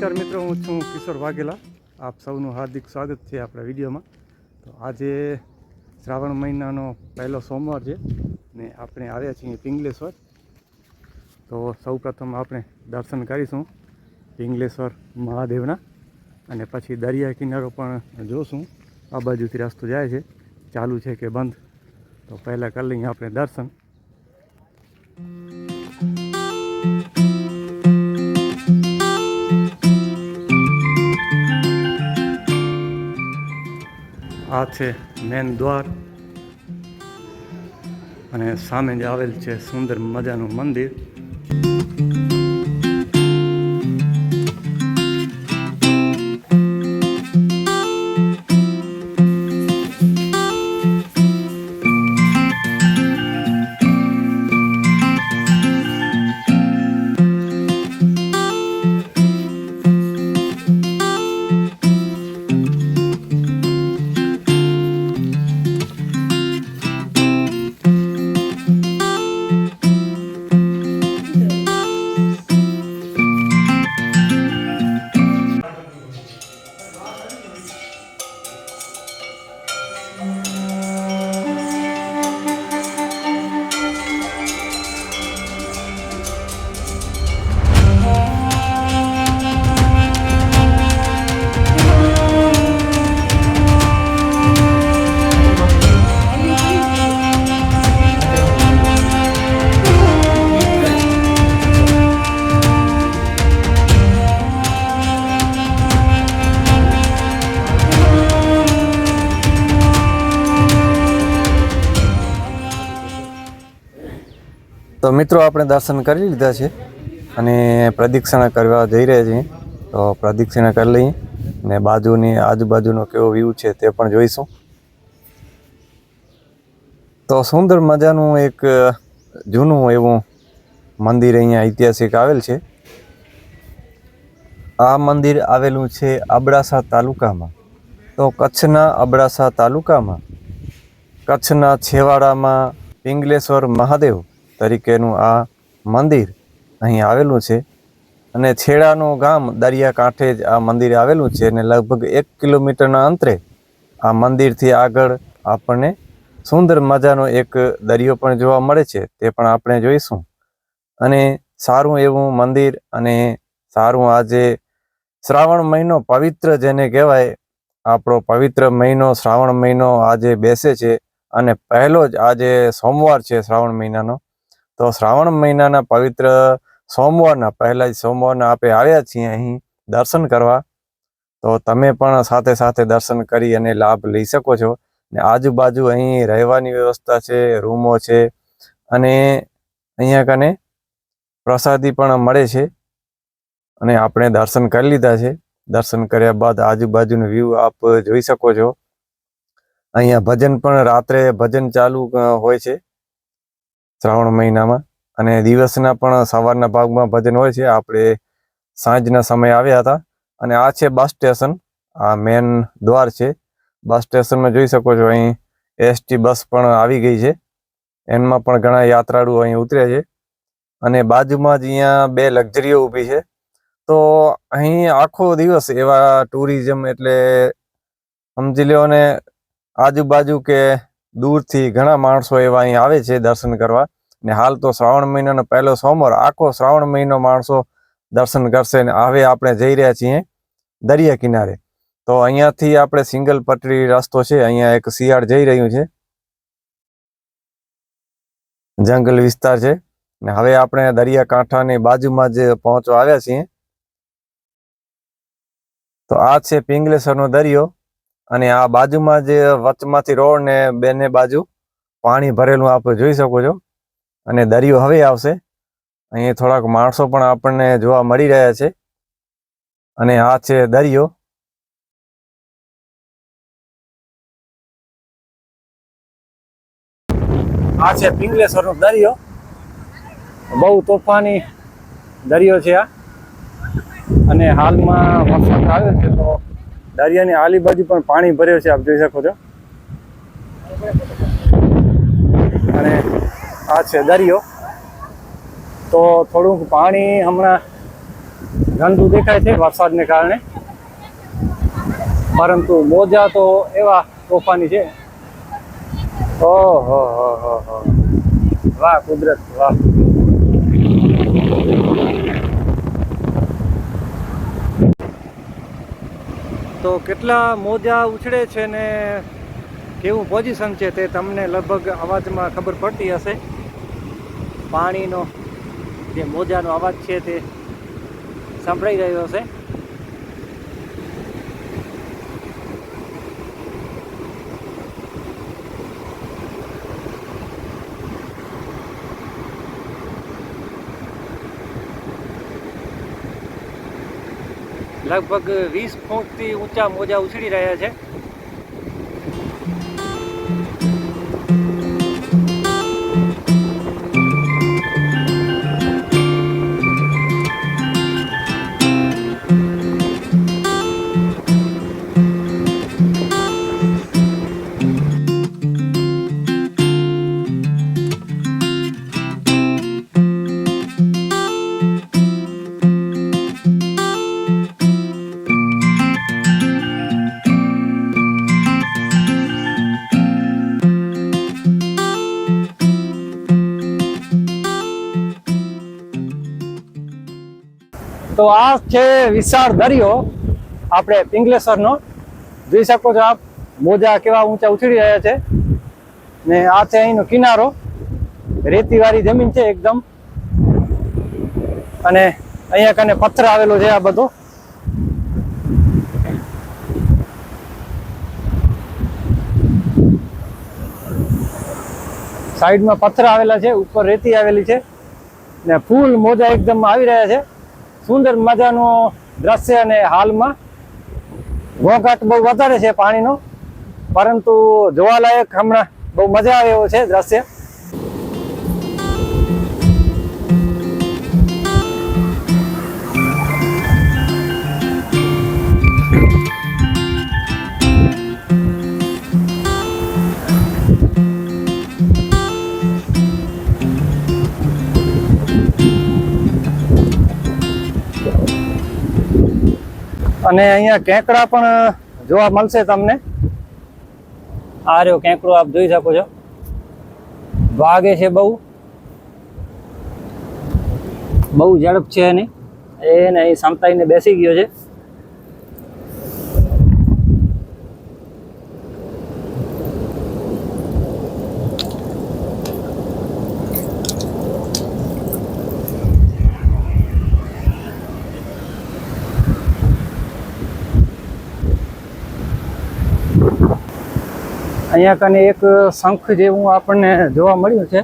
નમસ્કાર મિત્રો, હું છું કિશોર વાઘેલા. આપ સૌનું હાર્દિક સ્વાગત છે આપણા વિડીયોમાં. તો આજે શ્રાવણ મહિનાનો પહેલો સોમવાર છે ને આપણે આવ્યા છીએ પિંગલેશ્વર. તો સૌ પ્રથમ આપણે દર્શન કરીશું પિંગલેશ્વર મહાદેવના અને પછી દરિયા કિનારો પણ જોશું. આ બાજુથી રસ્તો જાય છે, ચાલુ છે કે બંધ. તો પહેલાં કરી લઈએ આપણે દર્શન. આ છે મેન દ્વાર અને સામે જ આવેલ છે સુંદર મજાનું મંદિર. તો મિત્રો, આપણે દર્શન કરી લીધા છે અને પ્રદક્ષિણા કરવા જઈ રહ્યા છીએ. તો પ્રદક્ષિણા કરી લઈએ ને બાજુની આજુબાજુનો કેવો વ્યૂ છે તે પણ જોઈશું. તો સુંદર મજાનું એક જૂનું એવું મંદિર અહીંયા ઐતિહાસિક આવેલ છે. આ મંદિર આવેલું છે અબડાસા તાલુકામાં. તો કચ્છના અબડાસા તાલુકામાં, કચ્છના છેવાડામાં પિંગલેશ્વર મહાદેવ તરીકેનું આ મંદિર અહીં આવેલું છે. અને છેડાનું ગામ દરિયાકાંઠે જ આ મંદિર આવેલું છે અને લગભગ એક કિલોમીટરના અંતરે આ મંદિરથી આગળ આપણને સુંદર મજાનો એક દરિયો પણ જોવા મળે છે, તે પણ આપણે જોઈશું. અને સારું એવું મંદિર અને સારું આજે શ્રાવણ મહિનો પવિત્ર જેને કહેવાય, આપણો પવિત્ર મહિનો શ્રાવણ મહિનો આજે બેસે છે. અને પહેલો જ આજે સોમવાર છે શ્રાવણ મહિનાનો. તો શ્રાવણ મહિનાના પવિત્ર સોમવારના, પહેલા જ સોમવારના આપણે આવ્યા છીએ અહીં દર્શન કરવા. તો તમે પણ સાથે સાથે દર્શન કરી અને લાભ લઈ શકો છો. ને આજુબાજુ અહીં રહેવાની વ્યવસ્થા છે, રૂમો છે અને અહીંયા કને પ્રસાદી પણ મળે છે. અને આપણે દર્શન કરી લીધા છે. દર્શન કર્યા બાદ આજુબાજુનો વ્યૂ આપ જોઈ શકો છો. અહીંયા ભજન પણ રાત્રે ભજન ચાલુ હોય છે. શ્રાવણ મહિનામાં. અને દિવસના પણ સવારના ભાગમાં ભજન હોય છે. આપણે સાંજના સમયે આવ્યા હતા. અને આ છે બસ સ્ટેશન. આ મેન દ્વાર છે. બસ સ્ટેશનમાં જોઈ શકો છો અહીં એસટી બસ પણ આવી ગઈ છે. એમાં પણ ઘણા યાત્રાળુઓ અહીં ઉતરે છે. અને બાજુમાં જ અહીંયા બે લક્ઝરીઓ ઊભી છે. તો અહીં આખો દિવસ એવા ટુરિઝમ એટલે સમજી લ્યો ને આજુબાજુ કે દૂરથી ઘણા માણસો એવા અહીં આવે છે દર્શન કરવા. ને હાલ તો શ્રાવણ મહિનાનો પહેલો સોમવાર, આખો શ્રાવણ મહિનો માણસો દર્શન કરશે ને હવે આપણે જઈ રહ્યા છીએ દરિયા કિનારે. તો અહીંયાથી આપણે સિંગલ પટરી રસ્તો છે, અહીંયા એક શિયાળ જઈ રહ્યું છે. જંગલ વિસ્તાર છે. ને હવે આપણે દરિયાકાંઠાની બાજુમાં જે પહોંચવા આવ્યા છીએ. તો આ છે પિંગલેશ્વરનો દરિયો. અને આ બાજુમાં જે વચમાંથી રોડ ને બેને બાજુ પાણી ભરેલું આપ જોઈ શકો છો. અને દરિયો હવે આવશે. અહીં થોડાક માણસો પણ આપણને જોવા મળી રહ્યા છે. અને આ છે દરિયો. આ છે પિંગલેશ્વરનો દરિયો. બહુ તોફાની દરિયો છે આ. અને હાલમાં વરસાદ આવે છે તો દરિયાની આલી બાજુ પણ પાણી ભર્યો છે, આપ જોઈ શકો છો. અને આ છે દરિયો. તો થોડુંક પાણી હમણાં ગંદુ દેખાય છે વરસાદને કારણે. પરંતુ મોજા તો એવા તોફાની છે. ઓહો હો હો. વાહ, કુદરત, વાહ. તો કેટલા મોજા ઉછળે છે ને કેવું પોઝિશન છે તે તમને લગભગ અવાજમાં ખબર પડતી હશે. પાણીનો જે મોજાનો અવાજ છે તે સંભળાઈ રહ્યો હશે. લગભગ વીસ ફૂટથી ઊંચા મોજા ઉછળી રહ્યા છે. તો આ છે વિશાળ દરિયો. આપણે પિંગલેશ્વરનો. જોઈ શકો છો આપ, મોજા કેવા ઊંચા ઉછળી રહ્યા છે. ને આ છે અહીંનો કિનારો. રેતીવાળી જમીન છે એકદમ. અને અહીંયા કને પથ્થર આવેલો છે આ બધો. સાઈડમાં પથ્થર આવેલા છે, ઉપર રેતી આવેલી છે. ને ફૂલ મોજા એકદમ આવી રહ્યા છે. સુંદર મજાનું દ્રશ્ય અને હાલમાં ઘોંઘાટ બહુ વધારે છે પાણીનો. પરંતુ જોવાલાયક હમણાં બહુ મજા આવે એવો છે દ્રશ્ય. અને અહીંયા કેંકડા પણ જોવા મળશે તમને. આ રહ્યો કેંકડો, આપ જોઈ શકો છો. વાગે છે બહુ. બહુ ઝડપ છે એની. એને અહીં સંતાઈને બેસી ગયો છે. અહીંયા કને એક શંખ જેવું આપણને જોવા મળ્યું છે.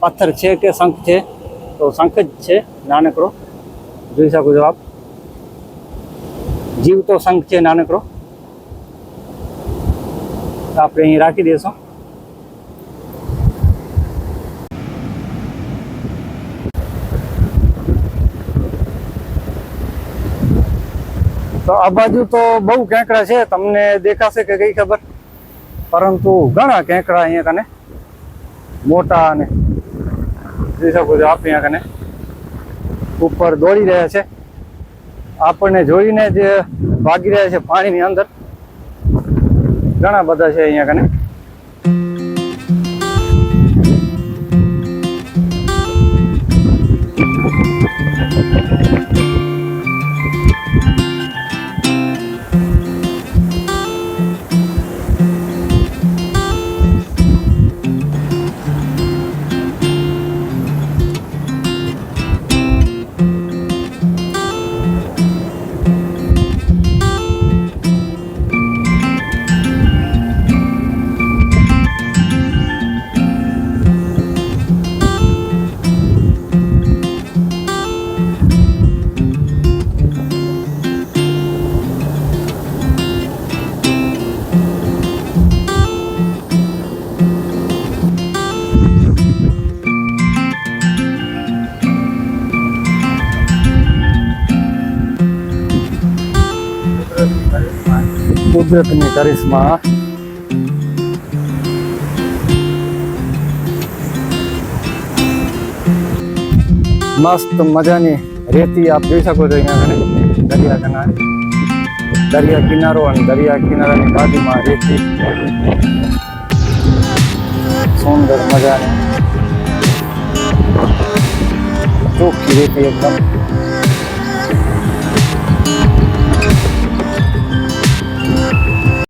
પથ્થર છે કે શંખ છે? તો શંખ જ છે, નાનકડો. જોઈ શકો છો આપ. જીવતો શંખ છે, નાનકડો. આપણે અહીં રાખી દઈશું તો આ બાજુ તો બહુ કેંકડા છે, તમને દેખાશે કે કઈ ખબર? પરંતુ ઘણા કેંકડા અહીંયા કને મોટા અને જોઈ શકો છો આપ અહીંયા કને ઉપર દોડી રહ્યા છે. આપણને જોઈને જે ભાગી રહ્યા છે પાણીની અંદર, ઘણા બધા છે અહીંયા કને. કુદરતની કરિશ્મા મસ્ત મજાની રેતી આપ જોઈ શકો છો અહીંયા આગળ. દરિયા કિનારે. દરિયા કિનારો અને દરિયા કિનારાની બાજુમાં રેતી. સુંદર મજાની. ચોખ્ખી રેતી એકદમ.